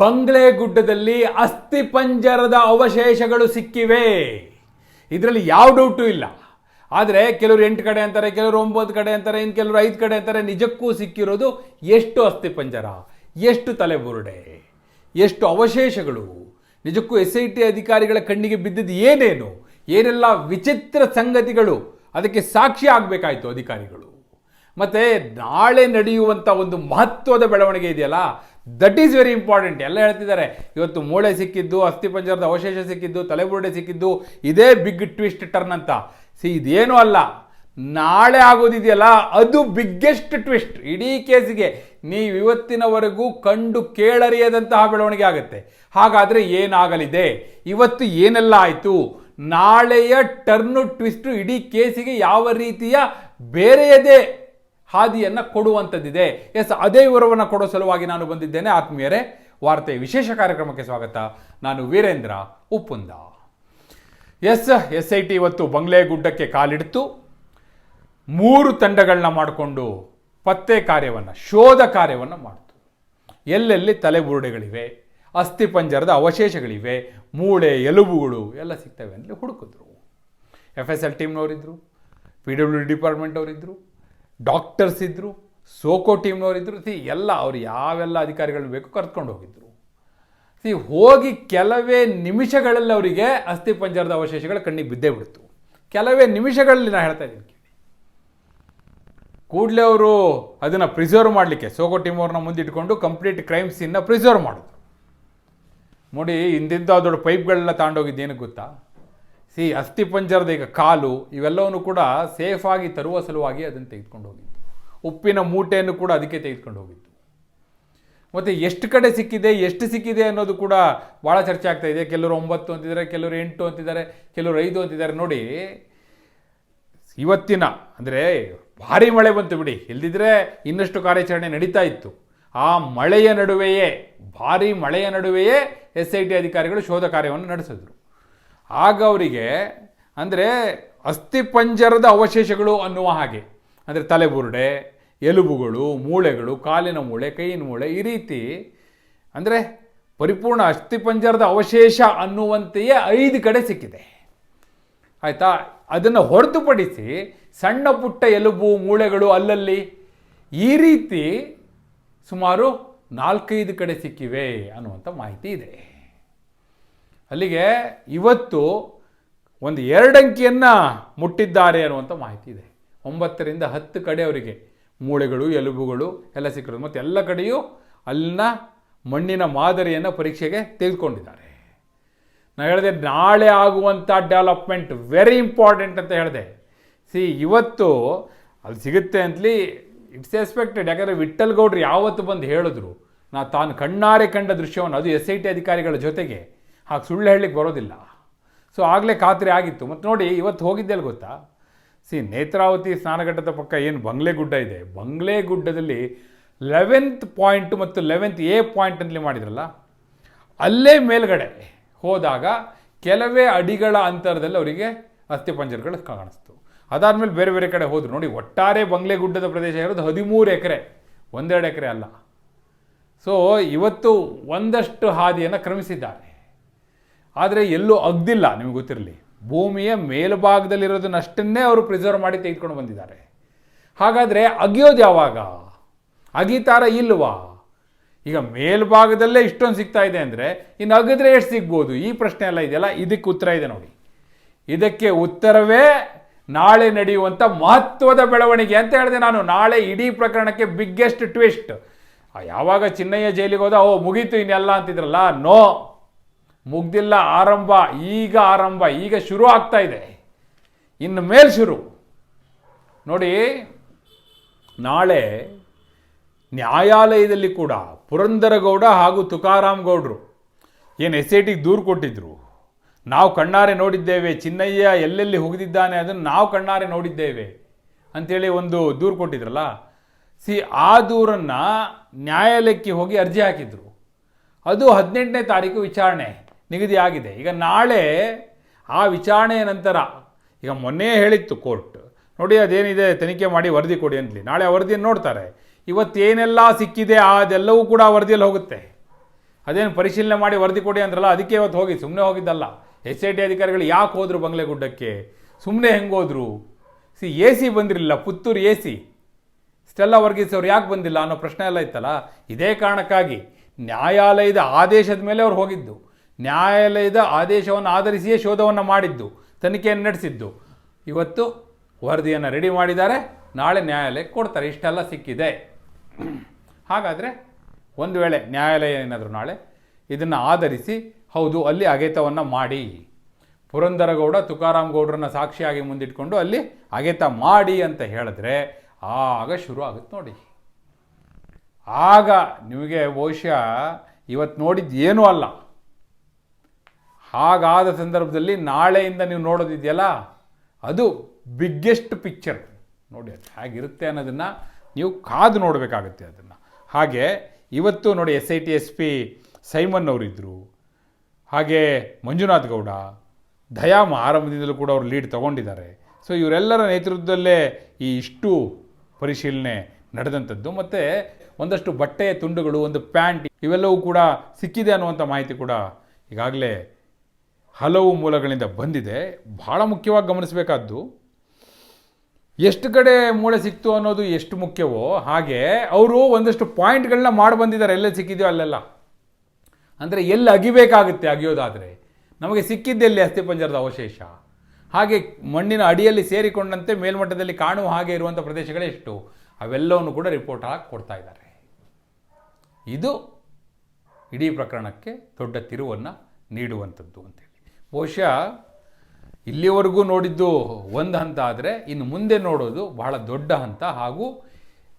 ಬಂಗ್ಲೆ ಗುಡ್ಡದಲ್ಲಿ ಅಸ್ಥಿಪಂಜರದ ಅವಶೇಷಗಳು ಸಿಕ್ಕಿವೆ. ಇದರಲ್ಲಿ ಯಾವ ಡೌಟು ಇಲ್ಲ. ಆದರೆ ಕೆಲವರು ಎಂಟು ಕಡೆ ಅಂತಾರೆ, ಕೆಲವರು ಒಂಬತ್ತು ಕಡೆ ಅಂತಾರೆ ಇನ್ನು ಕೆಲವರು ಐದು ಕಡೆ ಅಂತಾರೆ, ನಿಜಕ್ಕೂ ಸಿಕ್ಕಿರೋದು ಎಷ್ಟು ಅಸ್ಥಿಪಂಜರ ಎಷ್ಟು ತಲೆಬುರುಡೆ, ಎಷ್ಟು ಅವಶೇಷಗಳು. ನಿಜಕ್ಕೂ ಎಸ್ ಐ ಟಿ ಅಧಿಕಾರಿಗಳ ಕಣ್ಣಿಗೆ ಬಿದ್ದಿದ್ದು ಏನೇನು, ಏನೆಲ್ಲ ವಿಚಿತ್ರ ಸಂಗತಿಗಳು, ಅದಕ್ಕೆ ಸಾಕ್ಷಿ ಆಗಬೇಕಾಯಿತು ಅಧಿಕಾರಿಗಳು. ಮತ್ತು ನಾಳೆ ನಡೆಯುವಂಥ ಒಂದು ಮಹತ್ವದ ಬೆಳವಣಿಗೆ ಇದೆಯಲ್ಲ ದಟ್ ಈಸ್ ವೆರಿ ಇಂಪಾರ್ಟೆಂಟ್ ಎಲ್ಲ ಹೇಳ್ತಿದ್ದಾರೆ. ಇವತ್ತು ಮೂಳೆ ಸಿಕ್ಕಿದ್ದು ಅಸ್ಥಿಪಂಜರದ ಅವಶೇಷ ಸಿಕ್ಕಿದ್ದು ತಲೆಬುರುಡೆ ಸಿಕ್ಕಿದ್ದು, ಇದೇ ಬಿಗ್ ಟ್ವಿಸ್ಟ್ ಟರ್ನ್ ಅಂತ. ಸಿ ಇದೇನೂ ಅಲ್ಲ. ನಾಳೆ ಆಗೋದಿದೆಯಲ್ಲ? ಅದು ಬಿಗ್ಗೆಸ್ಟ್ ಟ್ವಿಸ್ಟ್ ಇಡೀ ಕೇಸಿಗೆ ನೀವು ಇವತ್ತಿನವರೆಗೂ ಕಂಡು ಕೇಳರಿಯದಂತಹ ಬೆಳವಣಿಗೆ ಆಗುತ್ತೆ. ಹಾಗಾದರೆ ಏನಾಗಲಿದೆ? ಇವತ್ತು ಏನೆಲ್ಲ ಆಯಿತು? ನಾಳೆಯ ಟರ್ನು ಟ್ವಿಸ್ಟು ಇಡೀ ಕೇಸಿಗೆ ಯಾವ ರೀತಿಯ ಬೇರೆಯದೇ ಹಾದಿಯನ್ನು ಕೊಡುವಂಥದ್ದಿದೆ. ಎಸ್, ಅದೇ ವಿವರವನ್ನು ಕೊಡೋ ಸಲುವಾಗಿ ನಾನು ಬಂದಿದ್ದೇನೆ. ಆತ್ಮೀಯರೇ ವಾರ್ತೆ ವಿಶೇಷ ಕಾರ್ಯಕ್ರಮಕ್ಕೆ ಸ್ವಾಗತ. ನಾನು Virendra Uppunda. S S I T ಇವತ್ತು ಬಂಗ್ಲೆ ಗುಡ್ಡಕ್ಕೆ ಕಾಲಿಡ್ತು. ಮೂರು ತಂಡಗಳನ್ನ ಮಾಡಿಕೊಂಡು ಪತ್ತೆ ಕಾರ್ಯವನ್ನು, ಶೋಧ ಕಾರ್ಯವನ್ನು ಮಾಡ್ತು. ಎಲ್ಲೆಲ್ಲಿ ತಲೆಬುರುಡೆಗಳಿವೆ ಅಸ್ಥಿಪಂಜರದ ಅವಶೇಷಗಳಿವೆ, ಮೂಳೆ ಎಲುಬುಗಳು ಎಲ್ಲ ಸಿಗ್ತವೆ ಅಂದರೆ ಹುಡುಕಿದ್ರು. ಎಫ್ ಎಸ್ ಎಲ್ ಟೀಮ್ನವರಿದ್ದರು ಪಿ ಡಬ್ಲ್ಯೂ ಡಿಪಾರ್ಟ್ಮೆಂಟ್ ಅವರಿದ್ದರು ಡಾಕ್ಟರ್ಸ್ ಇದ್ದರು ಸೋಕೋ ಟೀಮ್ನವರಿದ್ದರು ಸಿ ಎಲ್ಲ ಅವ್ರು ಯಾವೆಲ್ಲ ಅಧಿಕಾರಿಗಳು ಬೇಕು ಕರ್ಕೊಂಡು ಹೋಗಿದ್ದರು ಸಿ ಹೋಗಿ ಕೆಲವೇ ನಿಮಿಷಗಳಲ್ಲಿ ಅವರಿಗೆ ಅಸ್ಥಿಪಂಜರದ ಅವಶೇಷಗಳು ಕಣ್ಣಿಗೆ ಬಿದ್ದೇ ಬಿಡ್ತು. ಕೆಲವೇ ನಿಮಿಷಗಳಲ್ಲಿ ನಾನು ಹೇಳ್ತಾ ಇದ್ದೀನಿ ಕೂಡಲೇ ಅವರು ಅದನ್ನು ಪ್ರಿಸರ್ವ್ ಮಾಡಲಿಕ್ಕೆ, ಸೋಕೋ ಟೀಮ್ ಅವ್ರನ್ನ ಮುಂದಿಟ್ಕೊಂಡು ಕಂಪ್ಲೀಟ್ ಕ್ರೈಮ್ ಸೀನ್ನ ಪ್ರಿಸರ್ವ್ ಮಾಡಿದ್ರು. ನೋಡಿ ಇಂದಿಂತ ದೊಡ್ಡ ಪೈಪ್ಗಳನ್ನ ತಗೊಂಡೋಗಿದ್ದು ಏನಕ್ಕೆ ಗೊತ್ತಾ? ಸಿ ಅಸ್ಥಿಪಂಜರದ ಈಗ ಕಾಲು ಇವೆಲ್ಲವನ್ನು ಕೂಡ ಸೇಫಾಗಿ ತರುವ ಸಲುವಾಗಿ ಅದನ್ನು ತೆಗೆದುಕೊಂಡು ಹೋಗಿತ್ತು. ಉಪ್ಪಿನ ಮೂಟೆಯನ್ನು ಕೂಡ ಅದಕ್ಕೆ ತೆಗೆದುಕೊಂಡು ಹೋಗಿತ್ತು. ಮತ್ತು ಎಷ್ಟು ಕಡೆ ಸಿಕ್ಕಿದೆ, ಎಷ್ಟು ಸಿಕ್ಕಿದೆ ಅನ್ನೋದು ಕೂಡ ಭಾಳ ಚರ್ಚೆ ಆಗ್ತಾ ಇದೆ. ಕೆಲವರು ಒಂಬತ್ತು ಅಂತಿದ್ದಾರೆ, ಕೆಲವರು ಎಂಟು ಅಂತಿದ್ದಾರೆ, ಕೆಲವರು ಐದು ಅಂತಿದ್ದಾರೆ. ನೋಡಿ, ಇವತ್ತಿನ, ಅಂದರೆ ಭಾರಿ ಮಳೆ ಬಂತು ಬಿಡಿ. ಇಲ್ದಿದ್ರೆ ಇನ್ನಷ್ಟು ಕಾರ್ಯಾಚರಣೆ ನಡೀತಾ ಇತ್ತು. ಆ ಮಳೆಯ ನಡುವೆಯೇ, ಭಾರಿ ಮಳೆಯ ನಡುವೆಯೇ ಎಸ್ ಐ ಟಿ ಅಧಿಕಾರಿಗಳು ಶೋಧ ಕಾರ್ಯವನ್ನು ನಡೆಸಿದ್ರು. ಆಗ ಅವರಿಗೆ ಅಂದರೆ ಅಸ್ಥಿಪಂಜರದ ಅವಶೇಷಗಳು ಅನ್ನುವ ಹಾಗೆ. ಅಂದರೆ ತಲೆಬುರುಡೆ, ಎಲುಬುಗಳು, ಮೂಳೆಗಳು, ಕಾಲಿನ ಮೂಳೆ ಕೈಯಿನ ಮೂಳೆ ಈ ರೀತಿ ಅಂದರೆ ಪರಿಪೂರ್ಣ ಅಸ್ಥಿಪಂಜರದ ಅವಶೇಷ ಅನ್ನುವಂತೆಯೇ ಐದು ಕಡೆ ಸಿಕ್ಕಿದೆ. ಆಯಿತಾ? ಅದನ್ನು ಹೊರತುಪಡಿಸಿ ಸಣ್ಣ ಪುಟ್ಟ ಎಲುಬು, ಮೂಳೆಗಳು ಅಲ್ಲಲ್ಲಿ ಈ ರೀತಿ ಸುಮಾರು ನಾಲ್ಕೈದು ಕಡೆ ಸಿಕ್ಕಿವೆ ಅನ್ನುವಂಥ ಮಾಹಿತಿ ಇದೆ. ಅಲ್ಲಿಗೆ ಇವತ್ತು ಒಂದು ಎರಡಂಕಿಯನ್ನು ಮುಟ್ಟಿದ್ದಾರೆ ಅನ್ನುವಂಥ ಮಾಹಿತಿ ಇದೆ. ಒಂಬತ್ತರಿಂದ ಹತ್ತು ಕಡೆ ಅವರಿಗೆ ಮೂಳೆಗಳು, ಎಲುಬುಗಳು ಎಲ್ಲ ಸಿಕ್ಕಿರೋದು. ಮತ್ತು ಎಲ್ಲ ಕಡೆಯೂ ಅಲ್ಲಿನ ಮಣ್ಣಿನ ಮಾದರಿಯನ್ನು ಪರೀಕ್ಷೆಗೆ ತೆಗೆದುಕೊಂಡಿದ್ದಾರೆ. ನಾನು ಹೇಳಿದೆ, ನಾಳೆ ಆಗುವಂಥ ಡೆವಲಪ್ಮೆಂಟ್ ವೆರಿ ಇಂಪಾರ್ಟೆಂಟ್ ಅಂತ ಹೇಳಿದೆ. ಸಿ ಇವತ್ತು ಅಲ್ಲಿ ಸಿಗುತ್ತೆ ಅಂತಲಿ ಇಟ್ಸ್ ಎಕ್ಸ್ಪೆಕ್ಟೆಡ್ ಯಾಕಂದರೆ ವಿಠಲ್ ಗೌಡ್ರು ಯಾವತ್ತು ಬಂದು ಹೇಳಿದ್ರು, ನಾ ತಾನು ಕಣ್ಣಾರೆ ಕಂಡ ದೃಶ್ಯವನ್ನು, ಅದು ಎಸ್ ಐ ಟಿ ಅಧಿಕಾರಿಗಳ ಜೊತೆಗೆ. ಹಾಗೆ ಸುಳ್ಳು ಹೇಳಲಿಕ್ಕೆ ಬರೋದಿಲ್ಲ. ಸೊ ಆಗಲೇ ಖಾತ್ರಿ ಆಗಿತ್ತು. ಮತ್ತು ನೋಡಿ, ಇವತ್ತು ಹೋಗಿದ್ದೆಲ್ಲ ಗೊತ್ತಾ? ಸಿ ನೇತ್ರಾವತಿ ಸ್ನಾನಘಟ್ಟದ ಪಕ್ಕ ಏನು ಬಂಗ್ಲೆ ಗುಡ್ಡ ಇದೆ? ಬಂಗ್ಲೆ ಗುಡ್ಡದಲ್ಲಿ ಲೆವೆಂತ್ ಪಾಯಿಂಟ್ ಮತ್ತು ಲೆವೆಂತ್ ಎ ಪಾಯಿಂಟ್ ಅಂತಲೇ ಮಾಡಿದ್ರಲ್ಲ, ಅಲ್ಲೇ ಮೇಲ್ಗಡೆ ಹೋದಾಗ ಕೆಲವೇ ಅಡಿಗಳ ಅಂತರದಲ್ಲಿ ಅವರಿಗೆ ಅಸ್ಥಿಪಂಜರಗಳು ಕಾಣಿಸ್ತು. ಅದಾದಮೇಲೆ ಬೇರೆ ಬೇರೆ ಕಡೆ ಹೋದರು. ನೋಡಿ, ಒಟ್ಟಾರೆ ಬಂಗ್ಲೆ ಗುಡ್ಡದ ಪ್ರದೇಶ ಇರೋದು ಹದಿಮೂರು ಎಕರೆ. ಒಂದೆರಡು ಎಕರೆ ಅಲ್ಲ. ಸೊ ಇವತ್ತು ಒಂದಷ್ಟು ಹಾದಿಯನ್ನು ಕ್ರಮಿಸಿದ್ದಾರೆ. ಆದರೆ ಎಲ್ಲೂ ಅಗ್ದಿಲ್ಲ, ನಿಮಗೆ ಗೊತ್ತಿರಲಿ. ಭೂಮಿಯ ಮೇಲ್ಭಾಗದಲ್ಲಿರೋದನ್ನಷ್ಟನ್ನೇ ಅವರು ಪ್ರಿಸರ್ವ್ ಮಾಡಿ ತೆಗೆದುಕೊಂಡು ಬಂದಿದ್ದಾರೆ. ಹಾಗಾದರೆ ಅಗಿಯೋದು ಯಾವಾಗ? ಅಗಿತಾರ ಇಲ್ವಾ? ಈಗ ಮೇಲ್ಭಾಗದಲ್ಲೇ ಇಷ್ಟೊಂದು ಸಿಗ್ತಾ ಇದೆ ಅಂದರೆ ಇನ್ನು ಅಗಿದ್ರೆ ಎಷ್ಟು ಸಿಗ್ಬೋದು? ಈ ಪ್ರಶ್ನೆ ಎಲ್ಲ ಇದೆಯಲ್ಲ, ಇದಕ್ಕೆ ಉತ್ತರ ಇದೆ ನೋಡಿ. ಇದಕ್ಕೆ ಉತ್ತರವೇ ನಾಳೆ ನಡೆಯುವಂಥ ಮಹತ್ವದ ಬೆಳವಣಿಗೆ ಅಂತ ಹೇಳಿದೆ ನಾನು. ನಾಳೆ ಇಡೀ ಪ್ರಕರಣಕ್ಕೆ ಬಿಗ್ಗೆಸ್ಟ್ ಟ್ವಿಸ್ಟ್ ಯಾವಾಗ ಚಿನ್ನಯ್ಯ ಜೈಲಿಗೆ ಹೋದ, ಓ ಮುಗೀತು ಇನ್ನೆಲ್ಲ ಅಂತಿದ್ರಲ್ಲ? ನೋ. ಮುಗ್ದಿಲ್ಲ ಆರಂಭ, ಈಗ ಆರಂಭ, ಈಗ ಶುರು ಆಗ್ತಾ ಇದೆ. ಇನ್ನು ಮೇಲ್ ಶುರು. ನೋಡಿ, ನಾಳೆ ನ್ಯಾಯಾಲಯದಲ್ಲಿ ಕೂಡ ಪುರಂದರಗೌಡ ಹಾಗೂ ತುಕಾರಾಮ್ ಗೌಡರು ಏನು ಎಸ್ ಐ ಟಿಗೆ ದೂರು ಕೊಟ್ಟಿದ್ರು. ನಾವು ಕಣ್ಣಾರೆ ನೋಡಿದ್ದೇವೆ, ಚಿನ್ನಯ್ಯ ಎಲ್ಲೆಲ್ಲಿ ಹೋಗಿದ್ದಾನೆ ಅದನ್ನು ನಾವು ಕಣ್ಣಾರೆ ನೋಡಿದ್ದೇವೆ ಅಂಥೇಳಿ ಒಂದು ದೂರು ಕೊಟ್ಟಿದ್ರಲ್ಲ, ಸಿ ಆ ದೂರನ್ನು ನ್ಯಾಯಾಲಯಕ್ಕೆ ಹೋಗಿ ಅರ್ಜಿ ಹಾಕಿದ್ರು. ಅದು ಹದಿನೆಂಟನೇ ತಾರೀಕು ವಿಚಾರಣೆ. ನಿಗದಿ ಆಗಿದೆ. ಈಗ ನಾಳೆ ಆ ವಿಚಾರಣೆಯ ನಂತರ, ಈಗ ಮೊನ್ನೆ ಹೇಳಿತ್ತು ಕೋರ್ಟ್, ನೋಡಿ ಅದೇನಿದೆ, ತನಿಖೆ ಮಾಡಿ ವರದಿ ಕೊಡಿ ಅಂತಲಿ ನಾಳೆ ಆ ವರದಿಯನ್ನು ನೋಡ್ತಾರೆ. ಇವತ್ತೇನೆಲ್ಲ ಸಿಕ್ಕಿದೆ, ಅದೆಲ್ಲವೂ ಕೂಡ ವರದಿಯಲ್ಲಿ ಹೋಗುತ್ತೆ. ಅದೇನು ಪರಿಶೀಲನೆ ಮಾಡಿ ವರದಿ ಕೊಡಿ ಅಂದ್ರಲ್ಲ, ಅದಕ್ಕೆ ಇವತ್ತು ಹೋಗಿ ಸುಮ್ಮನೆ ಹೋಗಿದ್ದಲ್ಲ. ಎಸ್ ಐ ಟಿ ಅಧಿಕಾರಿಗಳು ಯಾಕೆ ಹೋದರು ಬಂಗ್ಲೆ ಗುಡ್ಡಕ್ಕೆ? ಸುಮ್ಮನೆ ಹೆಂಗೆ ಹೋದರು? ಸಿ, ಎ ಸಿ ಬಂದಿರಲಿಲ್ಲ, Puttur A C. Stella Varghese ಅವ್ರು ಯಾಕೆ ಬಂದಿಲ್ಲ ಅನ್ನೋ ಪ್ರಶ್ನೆ ಎಲ್ಲ ಇತ್ತಲ್ಲ? ಇದೇ ಕಾರಣಕ್ಕಾಗಿ ನ್ಯಾಯಾಲಯದ ಆದೇಶದ ಮೇಲೆ ಅವ್ರು ಹೋಗಿದ್ದು. ನ್ಯಾಯಾಲಯದ ಆದೇಶವನ್ನು ಆಧರಿಸಿಯೇ ಶೋಧವನ್ನು ಮಾಡಿದ್ದು, ತನಿಖೆಯನ್ನು ನಡೆಸಿದ್ದು. ಇವತ್ತು ವರದಿಯನ್ನು ರೆಡಿ ಮಾಡಿದ್ದಾರೆ, ನಾಳೆ ನ್ಯಾಯಾಲಯಕ್ಕೆ ಕೊಡ್ತಾರೆ. ಇಷ್ಟೆಲ್ಲ ಸಿಕ್ಕಿದೆ. ಹಾಗಾದರೆ ಒಂದು ವೇಳೆ ನ್ಯಾಯಾಲಯ ಏನಾದರೂ ನಾಳೆ ಇದನ್ನು ಆಧರಿಸಿ, ಹೌದು, ಅಲ್ಲಿ ಅಗೆತವನ್ನು ಮಾಡಿ. ಪುರಂದರಗೌಡ ತುಕಾರಾಮ್ ಗೌಡ್ರನ್ನ ಸಾಕ್ಷಿಯಾಗಿ ಮುಂದಿಟ್ಕೊಂಡು ಅಲ್ಲಿ ಅಗೆತ ಮಾಡಿ ಅಂತ ಹೇಳಿದ್ರೆ ಆಗ ಶುರು ಆಗುತ್ತೆ ನೋಡಿ. ಆಗ ನಿಮಗೆ ಬಹುಶಃ ಇವತ್ತು ನೋಡಿದ್ದು ಏನೂ ಅಲ್ಲ. ಹಾಗಾದ ಸಂದರ್ಭದಲ್ಲಿ ನಾಳೆಯಿಂದ ನೀವು ನೋಡೋದಿದೆಯಲ್ಲ, ಅದು ಬಿಗ್ಗೆಸ್ಟ್ ಪಿಕ್ಚರ್ ನೋಡಿ, ಅದು ಹೇಗಿರುತ್ತೆ ಅನ್ನೋದನ್ನು ನೀವು ಕಾದು ನೋಡಬೇಕಾಗುತ್ತೆ ಅದನ್ನು. ಹಾಗೆ ಇವತ್ತು ನೋಡಿ S I T S P Simon ಅವರಿದ್ದರು ಹಾಗೆ ಮಂಜುನಾಥ್ ಗೌಡ ದಯಾಮ ಆರಂಭದಿಂದಲೂ ಕೂಡ ಅವರು ಲೀಡ್ ತಗೊಂಡಿದ್ದಾರೆ. ಸೊ ಇವರೆಲ್ಲರ ನೇತೃತ್ವದಲ್ಲೇ ಈ ಇಷ್ಟು ಪರಿಶೀಲನೆ ನಡೆದಂಥದ್ದು. ಮತ್ತು ಒಂದಷ್ಟು ಬಟ್ಟೆಯ ತುಂಡುಗಳು, ಒಂದು ಪ್ಯಾಂಟ್, ಇವೆಲ್ಲವೂ ಕೂಡ ಸಿಕ್ಕಿದೆ ಅನ್ನುವಂಥ ಮಾಹಿತಿ ಕೂಡ ಈಗಾಗಲೇ ಹಲವು ಮೂಲಗಳಿಂದ ಬಂದಿದೆ. ಬಹಳ ಮುಖ್ಯವಾಗಿ ಗಮನಿಸಬೇಕಾದ್ದು, ಎಷ್ಟು ಕಡೆ ಮೂಳೆ ಸಿಕ್ತು ಅನ್ನೋದು ಎಷ್ಟು ಮುಖ್ಯವೋ ಹಾಗೆ ಅವರು ಒಂದಷ್ಟು ಪಾಯಿಂಟ್ಗಳನ್ನ ಮಾಡಿ ಬಂದಿದ್ದಾರೆ. ಎಲ್ಲೆಲ್ಲಿ ಸಿಕ್ಕಿದೆಯೋ ಅಲ್ಲೆಲ್ಲ. ಅಂದರೆ ಎಲ್ಲಿ ಅಗಿಬೇಕಾಗುತ್ತೆ ಅಗಿಯೋದಾದರೆ, ನಮಗೆ ಸಿಕ್ಕಿದ್ದೆಲ್ಲಿ ಅಸ್ಥಿಪಂಜರದ ಅವಶೇಷ. ಹಾಗೆ ಮಣ್ಣಿನ ಅಡಿಯಲ್ಲಿ ಸೇರಿಕೊಂಡಂತೆ ಮೇಲ್ಮಟ್ಟದಲ್ಲಿ ಕಾಣುವ ಹಾಗೆ ಇರುವಂಥ ಪ್ರದೇಶಗಳೇ ಎಷ್ಟು? ಅವೆಲ್ಲವನ್ನು ಕೂಡ ರಿಪೋರ್ಟ್ ಹಾಕಿ ಕೊಡ್ತಾ ಇದ್ದಾರೆ. ಇದು ಇಡೀ ಪ್ರಕರಣಕ್ಕೆ ದೊಡ್ಡ ತಿರುವನ್ನು ನೀಡುವಂಥದ್ದು ಅಂತೇಳಿ ಬಹುಶಃ ಇಲ್ಲಿವರೆಗೂ ನೋಡಿದ್ದು ಒಂದು ಹಂತ ಆದರೆ ಇನ್ನು ಮುಂದೆ ನೋಡೋದು ಬಹಳ ದೊಡ್ಡ ಹಂತ ಹಾಗೂ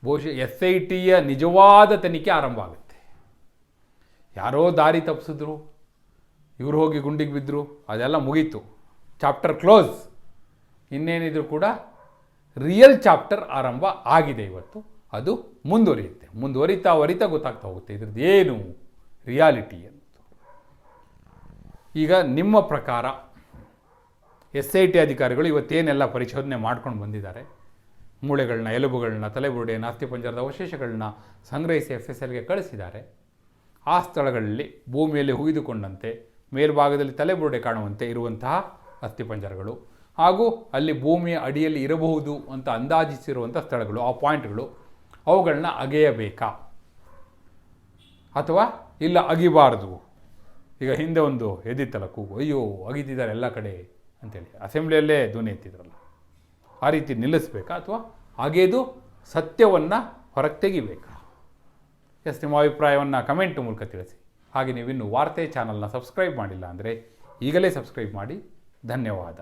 ಬಹುಶಃ ಎಸ್ ಐ ಟಿಯ ನಿಜವಾದ ತನಿಖೆ ಆರಂಭ ಆಗುತ್ತೆ. ಯಾರೋ ದಾರಿ ತಪ್ಪಿಸಿದ್ರು, ಇವ್ರು ಹೋಗಿ ಗುಂಡಿಗೆ ಬಿದ್ದರು ಅದೆಲ್ಲ ಮುಗೀತು. Chapter close. ಇನ್ನೇನಿದ್ರು ಕೂಡ ರಿಯಲ್ ಚಾಪ್ಟರ್ ಆರಂಭ ಆಗಿದೆ ಇವತ್ತು. ಅದು ಮುಂದುವರಿಯುತ್ತೆ. ಮುಂದುವರಿತಾ ವರಿತಾ ಗೊತ್ತಾಗ್ತಾ ಹೋಗುತ್ತೆ. ಇದ್ರದ್ದು ಏನು? ರಿಯಾಲಿಟಿ ಅಂತ. ಈಗ ನಿಮ್ಮ ಪ್ರಕಾರ ಎಸ್ ಐ ಟಿ ಅಧಿಕಾರಿಗಳು ಇವತ್ತೇನೆಲ್ಲ ಪರಿಶೋಧನೆ ಮಾಡ್ಕೊಂಡು ಬಂದಿದ್ದಾರೆ? ಮೂಳೆಗಳನ್ನ ಎಲುಬುಗಳನ್ನ ತಲೆಬುರುಡೆಯನ್ನು ಅಸ್ಥಿಪಂಜರದ ಅವಶೇಷಗಳನ್ನ ಸಂಗ್ರಹಿಸಿ ಎಫ್ ಎಸ್ ಎಲ್ಗೆ ಕಳಿಸಿದ್ದಾರೆ. ಆ ಸ್ಥಳಗಳಲ್ಲಿ ಭೂಮಿಯಲ್ಲಿ ಹುಗಿದುಕೊಂಡಂತೆ ಮೇಲ್ಭಾಗದಲ್ಲಿ ತಲೆಬುರುಡೆ ಕಾಣುವಂತೆ ಇರುವಂತಹ ಅಸ್ಥಿಪಂಜರಗಳು ಹಾಗೂ ಅಲ್ಲಿ ಭೂಮಿಯ ಅಡಿಯಲ್ಲಿ ಇರಬಹುದು ಅಂತ ಅಂದಾಜಿಸಿರುವಂಥ ಸ್ಥಳಗಳು, ಆ ಪಾಯಿಂಟ್ಗಳು ಅವುಗಳನ್ನ ಅಗೆಯಬೇಕಾ ಅಥವಾ ಇಲ್ಲ ಅಗಿಬಾರ್ದು? ಈಗ ಹಿಂದೆ ಒಂದು ಎದ್ದಿತ್ತಲ್ಲ ಕೂಗು. ಅಯ್ಯೋ ಅಗಿದ್ದಿದ್ದಾರೆ ಎಲ್ಲ ಕಡೆ ಅಂತೇಳಿ. ಅಸೆಂಬ್ಲಿಯಲ್ಲೇ ಧ್ವನಿ ಎತ್ತಿದ್ರಲ್ಲ. ಆ ರೀತಿ ನಿಲ್ಲಿಸ್ಬೇಕಾ ಅಥವಾ ಅಗೆದು ಸತ್ಯವನ್ನು ಹೊರಗೆ ತೆಗಿಬೇಕಾ? ಎಸ್, ನಿಮ್ಮ ಅಭಿಪ್ರಾಯವನ್ನು ಕಮೆಂಟ್ ಮೂಲಕ ತಿಳಿಸಿ. ಹಾಗೆ ನೀವಿನ್ನು ವಾರ್ತೆ ಚಾನಲ್ನ ಸಬ್ಸ್ಕ್ರೈಬ್ ಮಾಡಿಲ್ಲ ಅಂದರೆ ಈಗಲೇ ಸಬ್ಸ್ಕ್ರೈಬ್ ಮಾಡಿ. ಧನ್ಯವಾದ.